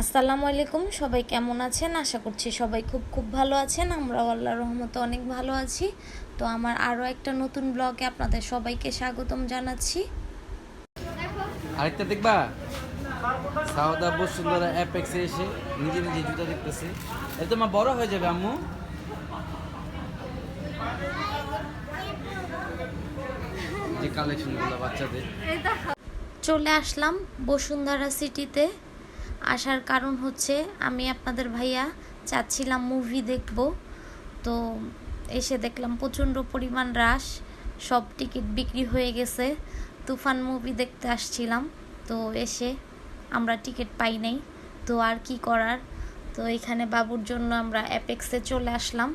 আসসালামু আলাইকুম সবাই কেমন আছেন? আশা করছি সবাই খুব খুব ভালো আছেন। আমরাও আল্লাহর রহমতে অনেক ভালো আছি। তো আমার আরও একটা নতুন ব্লগে আপনাদের সবাইকে স্বাগতম জানাচ্ছি। আরেকটা দেখবা? সাউদা বসুন্ধরা অ্যাপেক্সে এসে নিজে নিজে জুতা দেখতেছে। এটা তোমার বড় হয়ে যাবে আম্মু। যে কালেকশনগুলো বাচ্চাদের। চলে আসলাম বসুন্ধরা সিটিতে আসার কারণ হচ্ছে আমি আপনাদের ভাইয়া চাচ্ছিলাম মুভি দেখব। তো এসে দেখলাম প্রচণ্ড পরিমাণ রাশ সব টিকিট বিক্রি হয়ে গেছে। তুফান মুভি দেখতে আসছিলাম তো এসে আমরা টিকিট পাই নাই। তো আর কি করার? তো এখানে বাবুর জন্য আমরা অ্যাপেক্সে চলে আসলাম।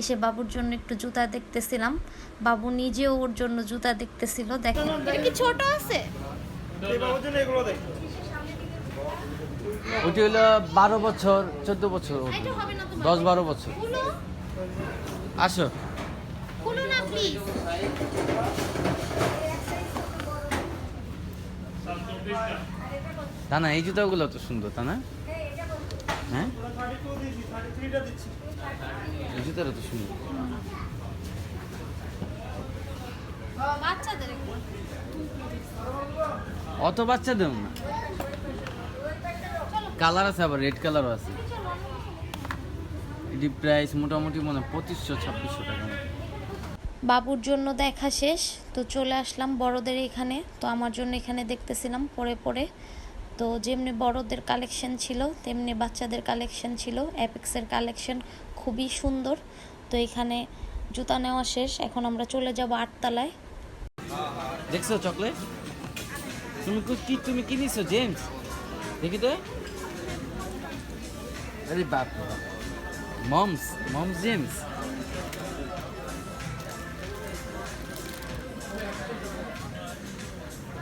এসে বাবুর জন্য একটু জুতা দেখতেছিলাম। বাবু নিজেও ওর জন্য জুতা দেখতেছিল দেখেন। কি ছোট আছে? ওটি হলো বারো বছর চোদ্দ বছর দশ বারো বছর। আসো। তা না এই জুতাগুলো তো সুন্দর তা না? হ্যাঁ? এই জুতাটা তো সুন্দর। অত বাচ্চা দেও না। কালার আছে আবার রেড কালারও আছে। এটি প্রাইস মোটামুটি মনে পঁচিশশো ছাব্বিশশো টাকা বাবুর জন্য দেখা শেষ তো চলে আসলাম বড়দের এখানে। তো আমার জন্য এখানে দেখতেছিলাম পরে পরে। তো যেমনি বড়দের কালেকশন ছিল তেমনি বাচ্চাদের কালেকশন ছিল। অ্যাপেক্সের কালেকশন খুবই সুন্দর। তো এখানে জুতা নেওয়া শেষ এখন আমরা চলে যাব আটতলায়। দেখছ চকলেট? তুমি কি তুমি কি নিছো জেমস? দেখি তো। আরে বাপ। মমস মমস জেমস।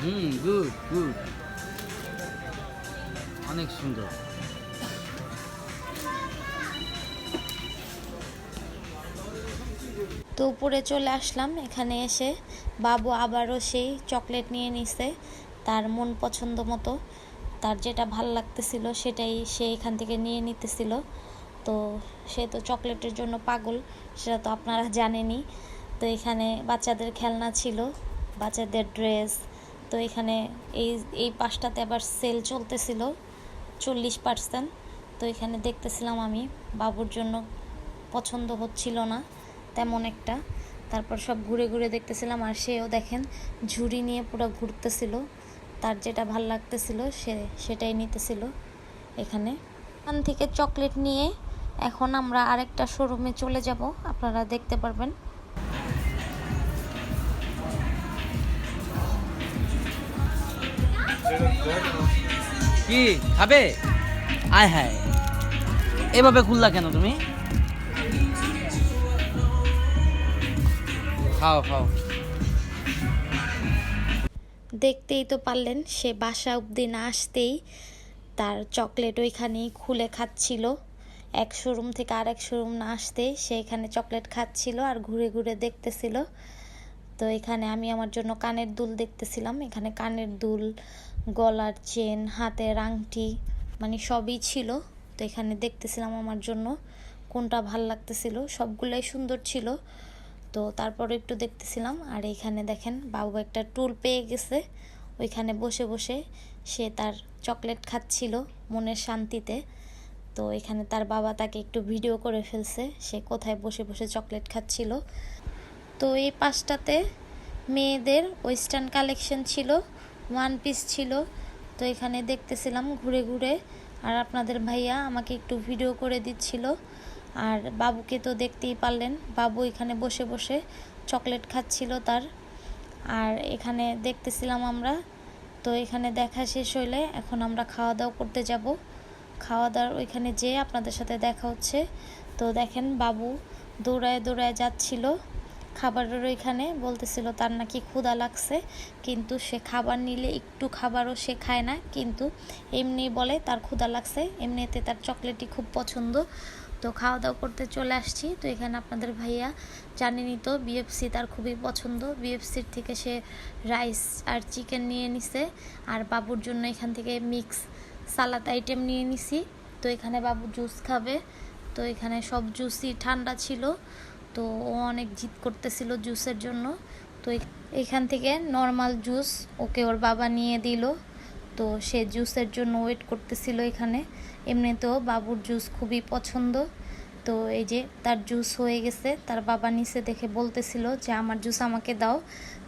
হুম গুড গুড অনেক সুন্দর। তো উপরে চলে আসলাম, এখানে এসে বাবু আবারও সেই চকলেট নিয়ে নিছে, তার মন পছন্দ মতো। তার যেটা ভালো লাগতেছিল সেটাই সে এখান থেকে নিয়ে নিতেছিল। তো সে তো চকলেটের জন্য পাগল, সেটা তো আপনারা জানেনই। তো এখানে বাচ্চাদের খেলনা ছিল, বাচ্চাদের ড্রেস। তো এখানে এই এই পাশটাতে আবার সেল চলতেছিল, চল্লিশ পার্সেন্ট। তো এখানে দেখতেছিলাম আমি, বাবুর জন্য পছন্দ হচ্ছিল না, তেমন একটা। তারপর সব ঘুরে ঘুরে দেখতেছিলাম, আর সেও দেখেন ঝুড়ি নিয়ে পুরো ঘুরতেছিল। তার যেটা ভালো লাগতেছিল সে, সেটাই নিতেছিল এখানে। এখান থেকে চকলেট নিয়ে এখন আমরা আরেকটা শোরুমে চলে যাব, আপনারা দেখতে পারবেন। কি, খাবে? আয় হায়, এভাবে খুললা কেন তুমি? খাও খাও। দেখতেই তো পারলেন, সে বাসা অবধি না আসতেই তার চকলেট ওইখানেই খুলে খাচ্ছিল। এক শোরুম থেকে আরেক শোরুম না আসতেই সে এখানে চকলেট খাচ্ছিল আর ঘুরে ঘুরে দেখতেছিল। তো এখানে আমি আমার জন্য কানের দুল দেখতেছিলাম। এখানে কানের দুল, গলার চেন হাতের আংটি মানে সবই ছিল। তো এখানে দেখতেছিলাম আমার জন্য কোনটা ভালো লাগতেছিল। সবগুলোই সুন্দর ছিল। তো তারপরে একটু দেখতেছিলাম, আর এখানে দেখেন বাবু একটা টুল পেয়ে গেছে। ওইখানে বসে বসে সে তার চকলেট খাচ্ছিল মনের শান্তিতে। তো এখানে তার বাবা তাকে একটু ভিডিও করে ফেলছে, সে কোথায় বসে বসে চকলেট খাচ্ছিল। তো এই পাশটাতে মেয়েদের ওয়েস্টার্ন কালেকশন ছিল, ওয়ান পিস ছিল। তো এখানে দেখতেছিলাম ঘুরে ঘুরে, আর আপনাদের ভাইয়া আমাকে একটু ভিডিও করে দিচ্ছিল। আর বাবুকে তো দেখতেই পারলেন। বাবু এখানে বসে বসে চকলেট খাচ্ছিল তার। আর এখানে দেখতেছিলাম আমরা, তো এখানে দেখা শেষ হইলে এখন আমরা খাওয়া দাওয়া করতে যাব। খাওয়া দাওয়ার ওইখানে যেয়ে আপনাদের সাথে দেখা হচ্ছে। তো দেখেন বাবু দৌড়ায় দৌড়ায় যাচ্ছিল খাবারের ওইখানে। বলতেছিল তার নাকি ক্ষুধা লাগছে, কিন্তু সে খাবার নিলে একটু খাবারও সে খায় না। কিন্তু এমনি বলে তার ক্ষুধা লাগছে, এমনিতে তার চকলেটই খুব পছন্দ। তো খাওয়া দাওয়া করতে চলে আসছি। তো এখানে আপনাদের ভাইয়া জানেনই তো বিএফসি তার খুবই পছন্দ। বিএফসির থেকে সে রাইস আর চিকেন নিয়ে নিছে। আর বাবুর জন্য এখান থেকে মিক্স সালাদ আইটেম নিয়ে নিছি। তো এখানে বাবু জুস খাবে। তো এখানে সব জুসই ঠান্ডা ছিল। তো ও অনেক জিদ করতেছিল জুসের জন্য। তো এখান থেকে নর্মাল জুস ওকে ওর বাবা নিয়ে দিল। তো সে জুসের জন্য ওয়েট করতেছিল এখানে। এমনিতেও বাবুর জুস খুবই পছন্দ। তো এই যে তার জুস হয়ে গেছে, তার বাবা নিচে দেখে বলতেছিল যে, আমার জুস আমাকে দাও।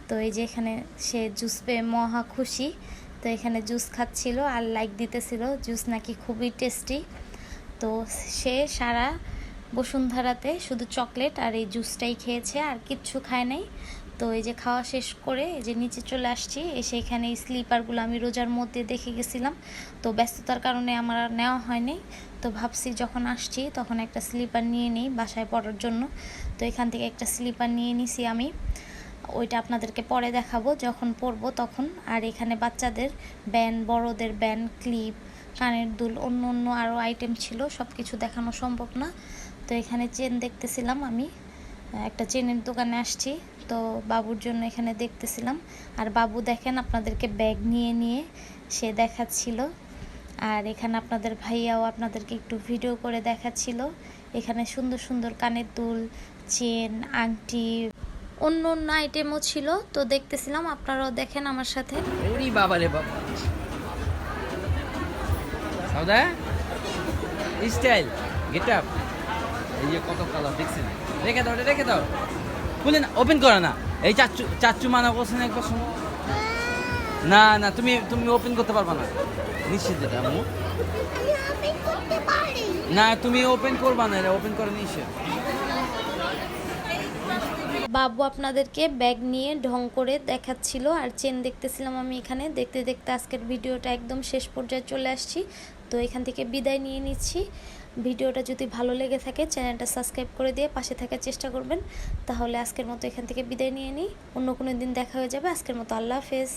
তো এই যে এখানে সে জুস পেয়ে মহা খুশি। তো এখানে জুস খাচ্ছিল আর লাইক দিতেছিল, জুস নাকি খুবই টেস্টি। তো সে সারা বসুন্ধরাতে শুধু চকলেট আর এই জুসটাই খেয়েছে, আর কিচ্ছু খায় নাই। তো এই যে খাওয়া শেষ করে এই যে নিচে চলে আসছি, এসে এখানে এই স্লিপারগুলো আমি রোজার মধ্যে দেখে গেছিলাম। তো ব্যস্ততার কারণে আমার আর নেওয়া হয়নি। তো ভাবছি যখন আসছি তখন একটা স্লিপার নিয়ে নিই বাসায় পড়ার জন্য। তো এখান থেকে একটা স্লিপার নিয়ে নিছি আমি। ওইটা আপনাদেরকে পরে দেখাবো, যখন পরবো তখন। আর এখানে বাচ্চাদের ব্যান, বড়দের ব্যান, ক্লিপ, কানের দুল, অন্য অন্য আরও আইটেম ছিল সব কিছু দেখানো সম্ভব না। তো এখানে চেন দেখতেছিলাম আমি। একটা চেনের দোকানে আসছি। তো বাবুর জন্য এখানে দেখতেছিলাম। আর বাবু দেখেন আপনাদেরকে ব্যাগ নিয়ে নিয়ে সে দেখাচ্ছিল। আর এখানে আপনাদের ভাইয়াও আপনাদেরকে একটু ভিডিও করে দেখাচ্ছিল। এখানে সুন্দর সুন্দর কানের দুল, চেন, আংটি, অন্য অন্য আইটেমও ছিল। তো দেখতেছিলাম, আপনারাও দেখেন আমার সাথে। বাবা। স্টাইল গেট আপ এই যে কত কালার, দেখছেন? রেখে দাও রেখে দাও। খুলে না ওপেন করো না। এই চাচু চাচ্চু মানা বলছেন একবার শোনো না না, তুমি তুমি ওপেন করতে পারবা না। নিশ্চিত এটা আমি না, তুমি ওপেন করবা না, এটা ওপেন করে নিশ্চিত বাবু আপনাদেরকে ব্যাগ নিয়ে ঢং করে দেখাচ্ছিল, আর চেন দেখতেছিলাম আমি এখানে। দেখতে দেখতে আজকের ভিডিওটা একদম শেষ পর্যায়ে চলে আসছি। তো এখান থেকে বিদায় নিয়ে নিচ্ছি। ভিডিওটা যদি ভালো লেগে থাকে, চ্যানেলটা সাবস্ক্রাইব করে দিয়ে পাশে থাকার চেষ্টা করবেন। তাহলে আজকের মতো এখান থেকে বিদায় নিয়ে নিই। অন্য কোনো দিন দেখা হয়ে যাবে। আজকের মতো আল্লাহ হাফেজ।